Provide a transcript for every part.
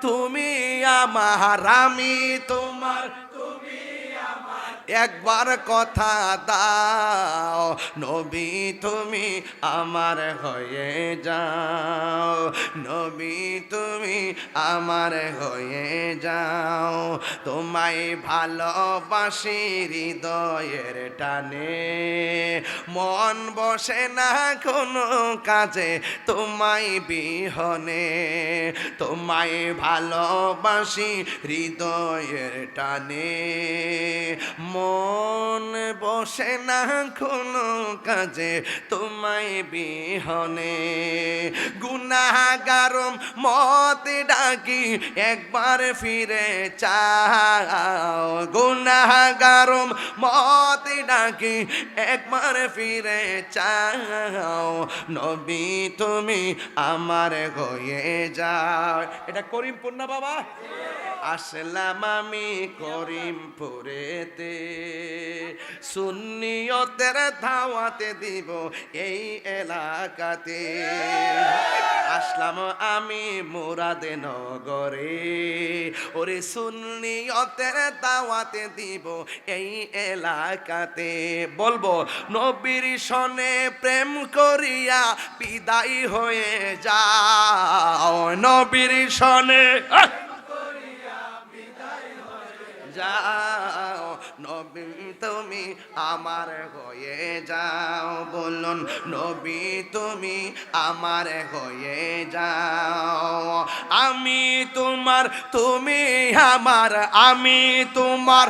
তুমি আমার আমি তোমার একবার কথা দাও, নবী তুমি আমার হয়ে যাও, নবী তুমি আমার হয়ে যাও। তোমায় ভালোবাসি হৃদয়ের টানে, মন বসে না কোনো কাজে, তোমায় বিহনে, তোমায় ভালোবাসি হৃদয়ের টানে। মন বসে না কোনো কাজে, তোমায় বিহনে। গুনাগারম মত ডাকি, একবার ফিরে চাও। গুনাগারম মত ডাকি, একবার ফিরে চাও। নবী, তুমি আমার হয়ে যাও। এটা করিমপুর না বাবা? আসলাম আমি করিমপুরেতে। সুন্নিয়তের ধাওয়াতে দিব এই এলাকাতে। আসলাম আমি মুরাদে নগরে, ওরে সুন্নিয়তের দাওয়াতে দিব এই এলাকাতে। বলব, নবীর সনে প্রেম করিয়া বিদায় হয়ে যাও। নবীর সনে, আহ! নবী তুমি আমার হয়ে যাও, বলুন, নবী তুমি আমার হয়ে যাও। আমি তোমার, তুমি আমার, আমি তোমার,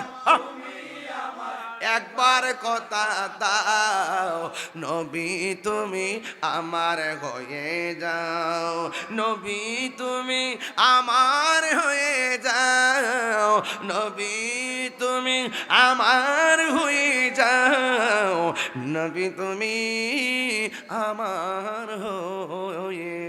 একবার কথা দাও, নবী তুমি আমার হয়ে যাও, নবী তুমি আমার হয়ে যাও, নবী তুমি আমার হয়ে যাও। নবী তুমি আমার হয়ে